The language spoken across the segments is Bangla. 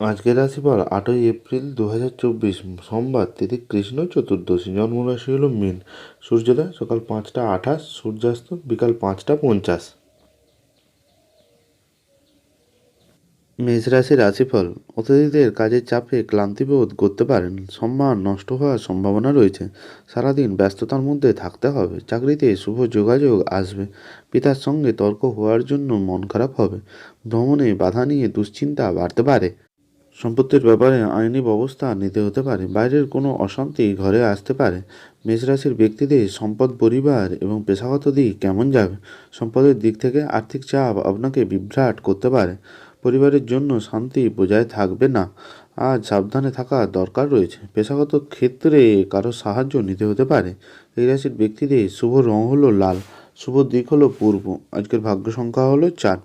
আজকের রাশিফল আটই এপ্রিল দু হাজার চব্বিশ। সোমবার তিথি কৃষ্ণ চতুর্দশী। জন্মরাশি হল মীন। সূর্যোদয় সকাল পাঁচটা আঠাশ, সূর্যাস্ত বিকাল পাঁচটা পঞ্চাশ। মেষ রাশির রাশিফল অতিথিদের কাজের চাপে ক্লান্তিবোধ করতে পারেন। সম্মান নষ্ট হওয়ার সম্ভাবনা রয়েছে। সারাদিন ব্যস্ততার মধ্যে থাকতে হবে। চাকরিতে শুভ যোগাযোগ আসবে। পিতার সঙ্গে তর্ক হওয়ার জন্য মন খারাপ হবে। ভ্রমণে বাধা নিয়ে দুশ্চিন্তা বাড়তে পারে। সম্পত্তির ব্যাপারে আইনি ব্যবস্থা নিতে হতে পারে। বাইরের কোনো অশান্তি ঘরে আসতে পারে। মেষরাশির ব্যক্তিদের সম্পদ, পরিবার এবং পেশাগত দিক কেমন যাবে? সম্পদের দিক থেকে আর্থিক চাপ আপনাকে বিভ্রাট করতে পারে। পরিবারের জন্য শান্তি বজায় থাকবে না। আজ সাবধানে থাকা দরকার রয়েছে। পেশাগত ক্ষেত্রে কারও সাহায্য নিতে হতে পারে। এই রাশির ব্যক্তিদের শুভ রং হলো লাল, শুভ দিক হলো পূর্ব। আজকের ভাগ্য সংখ্যা হলো চার।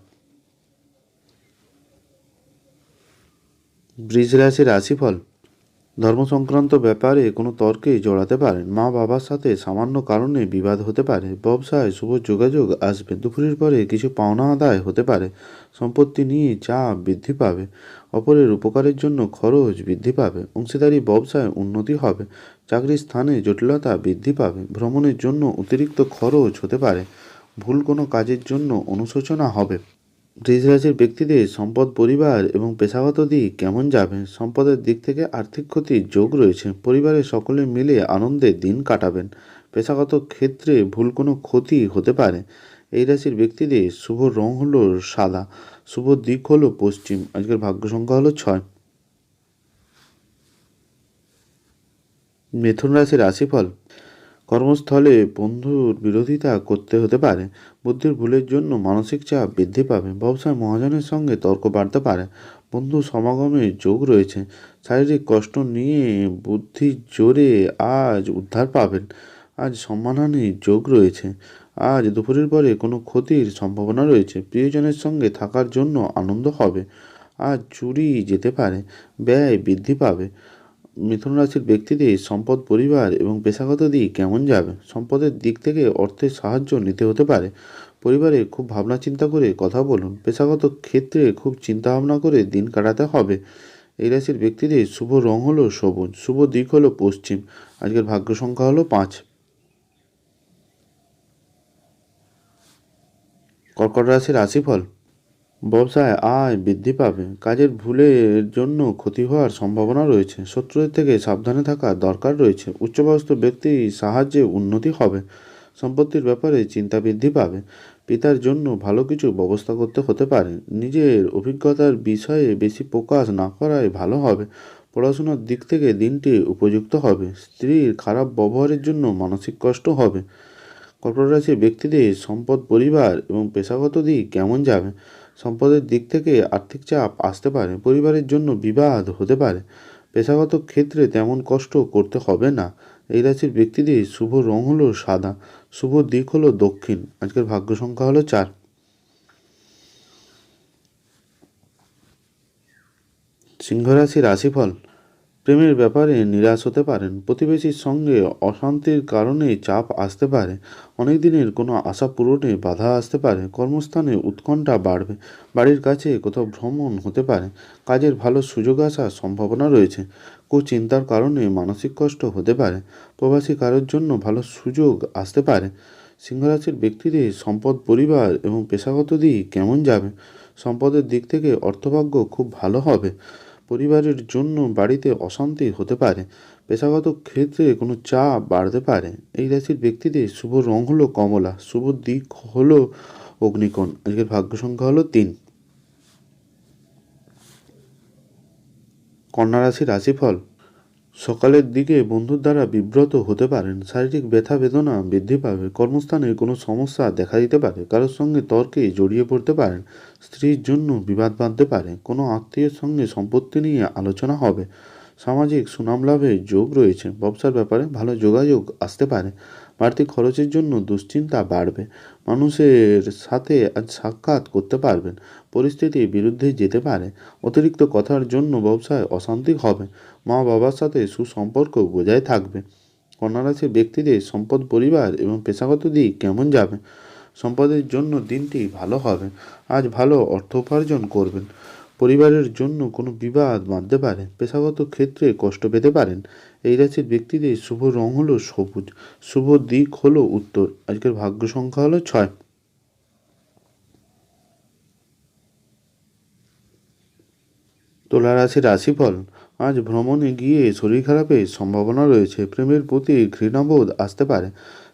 বৃষ রাশির রাশিফল। ধর্ম সংক্রান্ত ব্যাপারে কোনো তর্কে জড়াতে পারেন। মা বাবার সাথে সামান্য কারণে বিবাদ হতে পারে। ব্যবসায় শুভ যোগাযোগ আসবে। দুপুরের পরে কিছু পাওনা আদায় হতে পারে। সম্পত্তি নিয়ে চাপ বৃদ্ধি পাবে। অপরের উপকারের জন্য খরচ বৃদ্ধি পাবে। অংশীদারি ব্যবসায় উন্নতি হবে। চাকরির স্থানে জটিলতা বৃদ্ধি পাবে। ভ্রমণের জন্য অতিরিক্ত খরচ হতে পারে। ভুল কোনো কাজের জন্য অনুশোচনা হবে। বৃষ রাশির ব্যক্তিদের সম্পদ, পরিবার এবং পেশাগত দিক কেমন যাবে, সম্পদের দিক থেকে আর্থিক ক্ষতির যোগ রয়েছে, পরিবারের সকলে মিলে আনন্দে দিন কাটাবেন, পেশাগত ক্ষেত্রে ভুল কোনো ক্ষতি হতে পারে। এই রাশির ব্যক্তিদের শুভ রং হলো সাদা, শুভ দিক হলো পশ্চিম। আজকের ভাগ্য সংখ্যা হলো ছয়। মিথুন রাশির রাশিফল কর্মস্থলে বন্ধুর বিরোধিতা করতে হতে পারে। বুদ্ধির ভুলের জন্য মানসিক চাপ বৃদ্ধি পাবে। ব্যবসায় মহাজনের সঙ্গে তর্ক বাড়তে পারে। বন্ধু সমাগমে যোগ রয়েছে। শারীরিক কষ্ট নিয়ে বুদ্ধির জোরে আজ উদ্ধার পাবেন। আজ সম্মানহানির যোগ রয়েছে। আজ দুপুরের পরে কোনো ক্ষতির সম্ভাবনা রয়েছে। প্রিয়জনের সঙ্গে থাকার জন্য আনন্দ হবে। আজ চুরি যেতে পারে। ব্যয় বৃদ্ধি পাবে। মিথুন রাশির ব্যক্তিদের সম্পদ পরিবার এবং পেশাগত দিক কেমন যাবে? সম্পদের দিক থেকে অর্থের সাহায্য নিতে হতে পারে। পরিবারে খুব ভাবনা চিন্তা করে কথা বলুন। পেশাগত ক্ষেত্রে খুব চিন্তা ভাবনা করে দিন কাটাতে হবে। এই রাশির ব্যক্তিদের শুভ রং হলো সবুজ, শুভ দিক হলো পশ্চিম। আজকের ভাগ্য সংখ্যা হলো পাঁচ। কর্কট রাশির রাশিফল ব্যবসায় আয় বৃদ্ধি পাবে। কাজের ভুলের জন্য ক্ষতি হওয়ার সম্ভাবনা রয়েছে। শত্রুদের থেকে সাবধানে থাকা দরকার রয়েছে। উচ্চবয়স্ক ব্যক্তি সাহায্যে উন্নতি হবে। সম্পত্তির ব্যাপারে চিন্তা বৃদ্ধি পাবে। পিতার জন্য ভালো কিছু ব্যবস্থা করতে হতে পারে। নিজের অভিজ্ঞতার বিষয়ে বেশি প্রকাশ না করাই ভালো হবে। পড়াশোনার দিক থেকে দিনটি উপযুক্ত হবে। স্ত্রীর খারাপ ব্যবহারের জন্য মানসিক কষ্ট হবে। কর্কট ব্যক্তিদের সম্পদ, পরিবার এবং পেশাগত দিক কেমন যাবে? সম্পদের দিক থেকে আর্থিক চাপ আসতে পারে, পরিবারের জন্য বিবাদ হতে পারে। পেশাগত ক্ষেত্রে তেমন কষ্ট করতে হবে না। এই রাশির ব্যক্তিদের শুভ রং হলো সাদা, শুভ দিক হলো দক্ষিণ। আজকের ভাগ্য সংখ্যা হলো চার। সিংহ রাশি রাশিফল প্রেমের ব্যাপারে নিরাশ হতে পারেন। প্রতিবেশীর সঙ্গে অশান্তির কারণে চাপ আসতে পারে। অনেক দিনের কোনো আশা পূরণে বাধা আসতে পারে। কর্মস্থানে উৎকণ্ঠা বাড়বে। বাড়ির কাছে কোথাও ভ্রমণ হতে পারে। কাজের ভালো সুযোগ আসার সম্ভাবনা রয়েছে। কুচিন্তার কারণে মানসিক কষ্ট হতে পারে। প্রবাসী কারোর জন্য ভালো সুযোগ আসতে পারে। সিংহরাশির ব্যক্তিদের সম্পদ পরিবার এবং পেশাগত দিক কেমন যাবে? সম্পদের দিক থেকে অর্থভাগ্য খুব ভালো হবে। পরিবারের জন্য বাড়িতে অশান্তি হতে পারে। পেশাগত ক্ষেত্রে কোনো চাপ বাড়তে পারে। এই রাশির ব্যক্তিদের শুভ রং হলো কমলা, শুভ দিক হলো অগ্নিকোণ। আজকের ভাগ্য সংখ্যা হলো তিন। কন্যা রাশি রাশিফল সকালের দিকে বন্ধুর দ্বারা বিব্রত হতে পারেন। শারীরিক ব্যথা বেদনা বৃদ্ধি পাবে। কর্মস্থানে কোনো সমস্যা দেখা দিতে পারে। কারোর সঙ্গে তর্কে জড়িয়ে পড়তে পারেন। স্ত্রীর জন্য বিবাদ বাঁধতে পারে। কোনো আত্মীয়ের সঙ্গে সম্পত্তি নিয়ে আলোচনা হবে। সামাজিক সুনাম লাভের যোগ রয়েছে। ব্যবসার ব্যাপারে ভালো যোগাযোগ আসতে পারে। বাড়তি খরচের জন্য দুশ্চিন্তা বাড়বে। মানুষের সাথে আজ সাক্ষাৎ করতে পারবেন। পরিস্থিতির বিরুদ্ধে যেতে পারে। অতিরিক্ত কথার জন্য ব্যবসায় অশান্তি হবে। মা বাবার সাথে সুসম্পর্ক বজায় থাকবে। কন্যারাশির ব্যক্তিদের সম্পদ পরিবার এবং পেশাগত দিক কেমন যাবে? সম্পদের জন্য দিনটি ভালো হবে। আজ ভালো অর্থ উপার্জন করবেন। পরিবারের জন্য কোনো বিবাদ বাঁধতে পারে পেশাগত ক্ষেত্রে কষ্ট পেতে পারেন। এই রাশির ব্যক্তিদের শুভ রং হলো সবুজ, শুভ দিক হলো উত্তর। আজকের ভাগ্য সংখ্যা হলো ছয়। তুলা রাশির রাশিফল, আজ ভ্রমণে গিয়ে শরীর খারাপের সম্ভাবনা রয়েছে, প্রেমের প্রতি ঘৃণাবোধ আসতে পারে,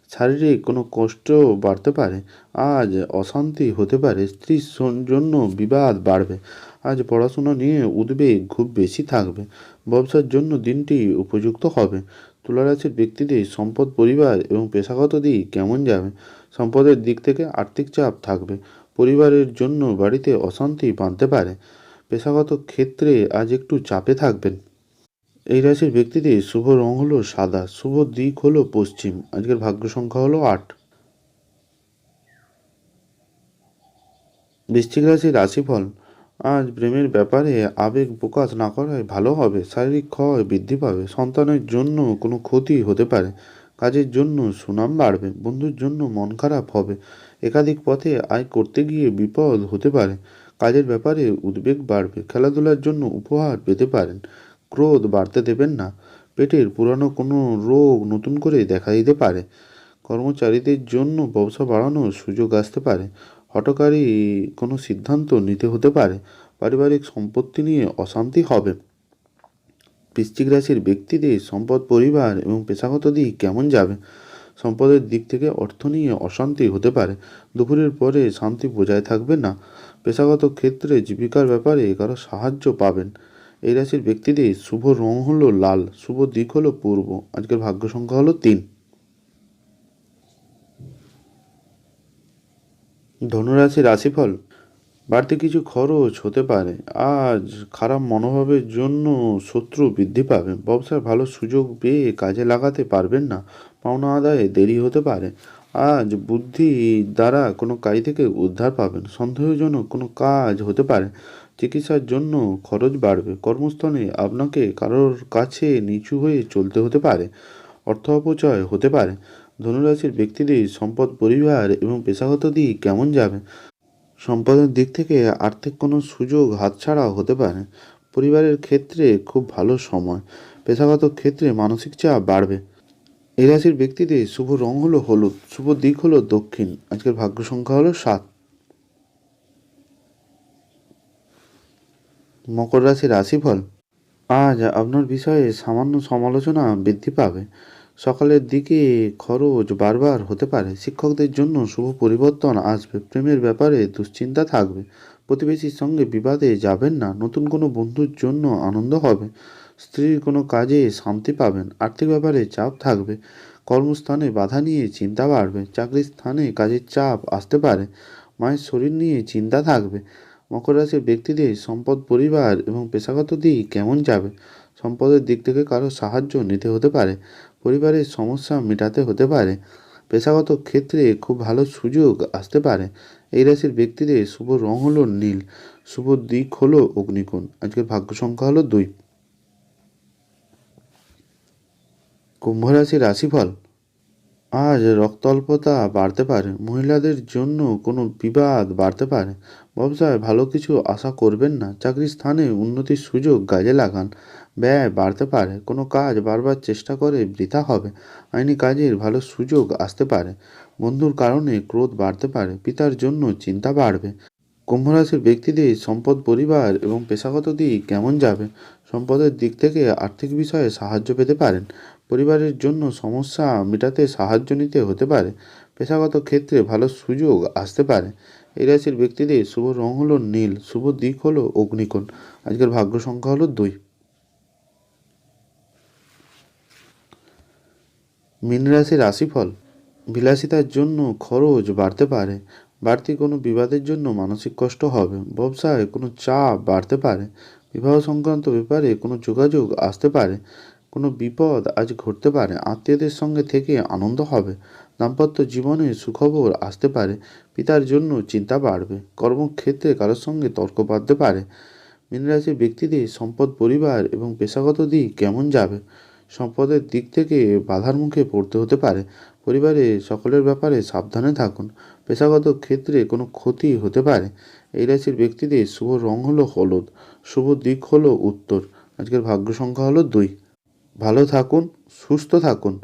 শারীরিক কোনো কষ্ট বাড়তে পারে, আজ অশান্তি হতে পারে, স্ত্রীর জন্য বিবাদ বাড়বে। আজ পড়াশোনা নিয়ে উদ্বেগ খুব বেশি থাকবে। ব্যবসার জন্য দিনটি উপযুক্ত হবে। তুলারাশির ব্যক্তিদের সম্পদ পরিবার এবং পেশাগত দিক কেমন যাবে? সম্পদের দিক থেকে আর্থিক চাপ থাকবে। পরিবারের জন্য বাড়িতে অশান্তি বাঁধতে পারে। পেশাগত ক্ষেত্রে আজ একটু চাপে থাকবেন। এই রাশির ব্যক্তিদের শুভ রং হলো সাদা, শুভ দিক হলো পশ্চিম। আজকের ভাগ্য সংখ্যা হলো আট। বৃশ্চিক রাশির রাশিফল আজ প্রেমের ব্যাপারে আবেগ প্রকাশ না করাই ভালো হবে, শারীরিক ক্ষয় বৃদ্ধি পাবে, সন্তানের জন্য কোনো ক্ষতি হতে পারে, কাজের জন্য সুনাম বাড়বে, বন্ধুর জন্য মন খারাপ হবে, একাধিক পথে আয় করতে গিয়ে বিপদ হতে পারে, কাজের ব্যাপারে উদ্বেগ বাড়বে, খেলাধুলার জন্য উপহার পেতে পারেন, ক্রোধ বাড়তে দেবেন না, পেটের পুরানো কোনো রোগ নতুন করে দেখা দিতে পারে, কর্মচারীদের জন্য ব্যবসা বাড়ানোর সুযোগ আসতে পারে হঠকারী কোনো সিদ্ধান্ত নিতে হতে পারে। পারিবারিক সম্পত্তি নিয়ে অশান্তি হবে। বৃশ্চিক রাশির ব্যক্তিদের সম্পদ পরিবার এবং পেশাগত দিক কেমন যাবে? সম্পদের দিক থেকে অর্থ নিয়ে অশান্তি হতে পারে। দুপুরের পরে শান্তি বজায় থাকবে না। পেশাগত ক্ষেত্রে জীবিকার ব্যাপারে কারও সাহায্য পাবেন। এই রাশির ব্যক্তিদের শুভ রং হলো লাল, শুভ দিক হলো পূর্ব। আজকের ভাগ্য সংখ্যা হলো তিন। ধনুরাশি রাশিফল? বাড়তি কিছু খরচ হতে পারে। আজ খারাপ মনোভাবের জন্য শত্রু বৃদ্ধি পাবে। ব্যবসায় ভালো সুযোগ পেয়ে কাজে লাগাতে পারবেন না। পাওনা আদায়ে দেরি হতে পারে। আজ বুদ্ধি দ্বারা কোনো কাজ থেকে উদ্ধার পাবেন। সন্দেহজনক কোনো কাজ হতে পারে। চিকিৎসার জন্য খরচ বাড়বে। কর্মস্থলে আপনাকে কারোর কাছে নিচু হয়ে চলতে হতে পারে। অর্থ অপচয় হতে পারে। ধনুরাশির ব্যক্তিদের সম্পদ, পরিবার এবং পেশাগত দিক কেমন যাবে? সম্পদের দিক থেকে আর্থিক কোনো সুযোগ হাতছাড়া হতে পারে। পরিবারের ক্ষেত্রে খুব ভালো সময়। পেশাগত ক্ষেত্রে মানসিক চাপ বাড়বে। এই রাশির ব্যক্তিদের শুভ রং হলো হলুদ, শুভ দিক হলো দক্ষিণ। আজকের ভাগ্য সংখ্যা হলো সাত। মকর রাশির রাশিফল। আজ আপনার বিষয়ে সামান্য সমালোচনা বৃদ্ধি পাবে। সকালের দিকে খরচ বারবার হতে পারে। শিক্ষকদের জন্য শুভ পরিবর্তন আসবে। প্রেমের ব্যাপারে দুশ্চিন্তা থাকবে। প্রতিবেশীর সঙ্গে বিবাদে যাবেন না। নতুন কোনো বন্ধুর জন্য আনন্দ হবে। স্ত্রীর কোনো কাজে শান্তি পাবেন। আর্থিক ব্যাপারে চাপ থাকবে। কর্মস্থানে বাধা নিয়ে চিন্তা বাড়বে। চাকরির স্থানে কাজের চাপ আসতে পারে। মায়ের শরীর নিয়ে চিন্তা থাকবে। মকর রাশির ব্যক্তিদের সম্পদ, পরিবার এবং পেশাগত দিক কেমন যাবে? সম্পদের দিক থেকে কারও সাহায্য নিতে হতে পারে। পরিবারের সমস্যা মেটাতে হতে পারে। পেশাগত ক্ষেত্রে খুব ভালো সুযোগ আসতে পারে। এই রাশির ব্যক্তিদের শুভ রং হলো নীল, শুভ দিক হলো অগ্নিকোণ। আজকের ভাগ্য সংখ্যা হলো দুই। কুম্ভ রাশির রাশিফল। আজ রক্তল্পতা বাড়তে পারে। মহিলাদের জন্য কোনো বিবাদ বাড়তে পারে। ব্যবসায় ভালো কিছু আশা করবেন না। চাকরির স্থানে উন্নতির সুযোগ কাজে লাগান। ব্যয় বাড়তে পারে। কোনো কাজ বারবার চেষ্টা করে বৃথা হবে। আইনি কাজের ভালো সুযোগ আসতে পারে। বন্ধুর কারণে ক্রোধ বাড়তে পারে। পিতার জন্য চিন্তা বাড়বে। কুম্ভ রাশির ব্যক্তিদের সম্পদ, পরিবার এবং পেশাগত দিক কেমন যাবে? সম্পদের দিক থেকে আর্থিক বিষয়ে সাহায্য পেতে পারেন। পরিবারের জন্য সমস্যা মেটাতে সাহায্য নিতে হতে পারে। পেশাগত ক্ষেত্রে ভালো সুযোগ আসতে পারে। এই রাশির ব্যক্তিদের শুভ রং হলো নীল, শুভ দিক হলো অগ্নিকোণ। আজকের ভাগ্য সংখ্যা হলো দুই। মীন রাশির রাশিফল বিলাসিতার জন্য খরচ বাড়তে পারে। বাড়তি কোনো বিবাদের জন্য মানসিক কষ্ট হবে। ব্যবসায় কোনো চাপ বাড়তে পারে। বিবাহ সংক্রান্ত ব্যাপারে কোনো যোগাযোগ আসতে পারে। কোনো বিপদ আজ ঘটতে পারে। আত্মীয়দের সঙ্গে থেকে আনন্দ হবে। দাম্পত্য জীবনে সুখবর আসতে পারে। পিতার জন্য চিন্তা বাড়বে। কর্মক্ষেত্রে কারোর সঙ্গে তর্ক বাঁধতে পারে। মীন রাশির ব্যক্তিদের সম্পদ, পরিবার এবং পেশাগত দিক কেমন যাবে? সম্পদের দিক থেকে বাধার মুখে পড়তে হতে পারে। পরিবারে সকলের ব্যাপারে সাবধানে থাকুন। পেশাগত ক্ষেত্রে কোনো ক্ষতি হতে পারে। এই রাশির ব্যক্তিদের শুভ রং হলো হলুদ, শুভ দিক হলো উত্তর। আজকের ভাগ্য সংখ্যা হলো দুই। ভালো থাকুন, সুস্থ থাকুন।